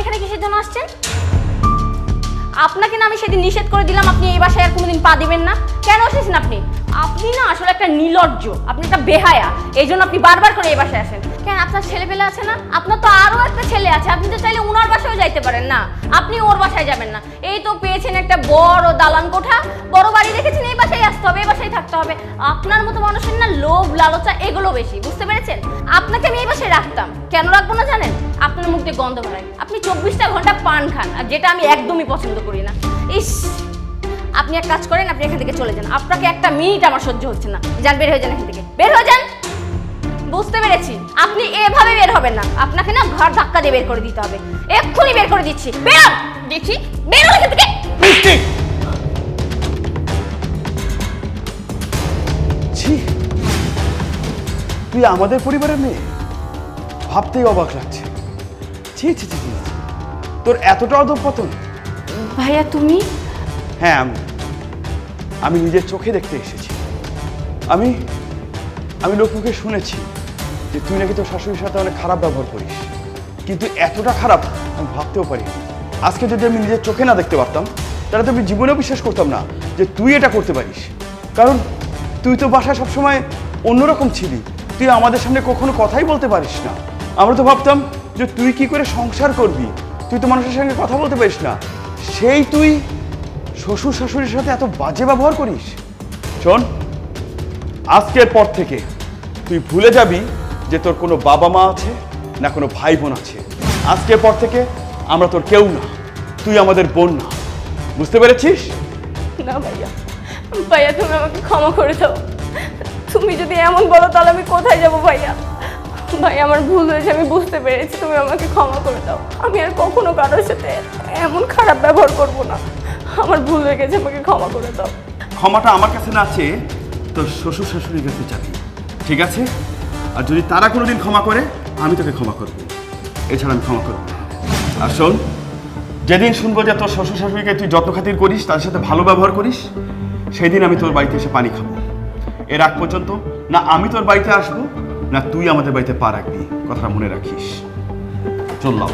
এখানে কিসের জন্য আসছেন? আপনাকে না আমি সেদিন নিষেধ করে দিলাম, আপনি এই বাসায় আর কোনোদিন পা দিবেন না। কেন এসেছেন আপনি? আপনি না আসলে একটা নিলজ্জ আপনি একটা বেহায়া। এই জন্য আপনি বারবার করে এই বাসায় আসেন। কেন, আপনার ছেলেপেলে আছে না? আপনার তো আরও একটা ছেলে আছে, আপনি তো চাইলে ওনার বাসায়ও যাইতে পারেন না। আপনি ওর বাসায় যাবেন না। এই তো পেয়েছেন একটা বড় দালান কোঠা, বড় বাড়ি থাকতে হবে। আপনার মতো মানুষের না লোভ, লালচা এগুলো বেশি, বুঝতে পেরেছেন? আপনাকে আমি এই বাসায় রাখতাম। কেন রাখব না জানেন? আপনার মুখ দিয়ে গন্ধ বেরোয়। আপনি চব্বিশটা ঘণ্টা পান খান, আর যেটা আমি একদমই পছন্দ করি না। ইস! আপনি এক কাজ করেন, আপনি এখান থেকে চলে যান। আপনাকে একটা মিনিট আমার সহ্য হচ্ছে না। যান, বের হয়ে যান এখান থেকে। বের হয়ে যান! বুঝতে পেরেছি। আপনি এভাবে বের হবেন না। আপনাকে না ঘর ধাক্কা দিয়ে বের করে দিতে হবে। এক্ষুনি বের করে দিচ্ছি। বের। দেখি। তুই আমাদের পরিবারের মেয়ে? ভাবতেই অবাক লাগছে। ছি ছি ছি ছি ছি। তোর এতটা অধপতন ভাইয়া তুমি? হ্যাঁ আমি। আমি নিজের চোখে দেখতে এসেছি। আমি আমি লোকমুখে শুনেছি যে তুই নাকি তোর শাশুড়ির সাথে অনেক খারাপ ব্যবহার করিস। কিন্তু এতটা খারাপ আমি ভাবতেও পারি আজকে যদি আমি নিজের চোখে না দেখতে পারতাম তাহলে তো আমি জীবনেও বিশ্বাস করতাম না যে তুই এটা করতে পারিস। কারণ তুই তো বাসায় সবসময় অন্যরকম ছিলি। তুই আমাদের সামনে কখনো কথাই বলতে পারিস না। আমরা তো ভাবতাম যে তুই কি করে সংসার করবি? তুই তো মানুষের সঙ্গে কথা বলতে পারিস না। সেই তুই শ্বশুর শাশুড়ির সাথে এত বাজে ব্যবহার করিস? শোন, আজকের পর থেকে তুই ভুলে যাবি যে তোর কোনো বাবা মা আছে না কোনো ভাই বোন আছে। আজকের পর থেকে আমরা তোর কেউ না, তুই আমাদের বোন না। বুঝতে পেরেছিস? না ভাইয়া ভাইয়া তুমি আমাকে ক্ষমা করে দাও। তুমি যদি এমন বলো, তাহলে আমি কোথায় যাব ভাইয়া? ভাই, আমার ভুল হয়েছে, আমি বুঝতে পেরেছি, তুমি আমাকে ক্ষমা করে দাও। আমি আর কখনো কারোর সাথে এমন খারাপ ব্যবহার করব না। আমার ভুল হয়ে গেছে, আমাকে ক্ষমা করে দাও। ক্ষমাটা আমার কাছে না আছে তোর শ্বশুর শাশুড়ির কাছে যাবি, ঠিক আছে? আর যদি তারা কোনোদিন ক্ষমা করে, আমি তোকে ক্ষমা করব। এছাড়া আমি ক্ষমা করব। আর শোন, যেদিন শুনব যে তোর শ্বশুর শাশুড়িকে তুই যত খাতির করিস তাদের সাথে ভালো ব্যবহার করিস সেই দিন আমি তোর বাড়িতে এসে পানি খাব। এর আগ পর্যন্ত, না আমি তোর বাড়িতে আসব, না তুই আমাদের বাড়িতে পা রাখবি, কথাটা মনে রাখিস। চললাম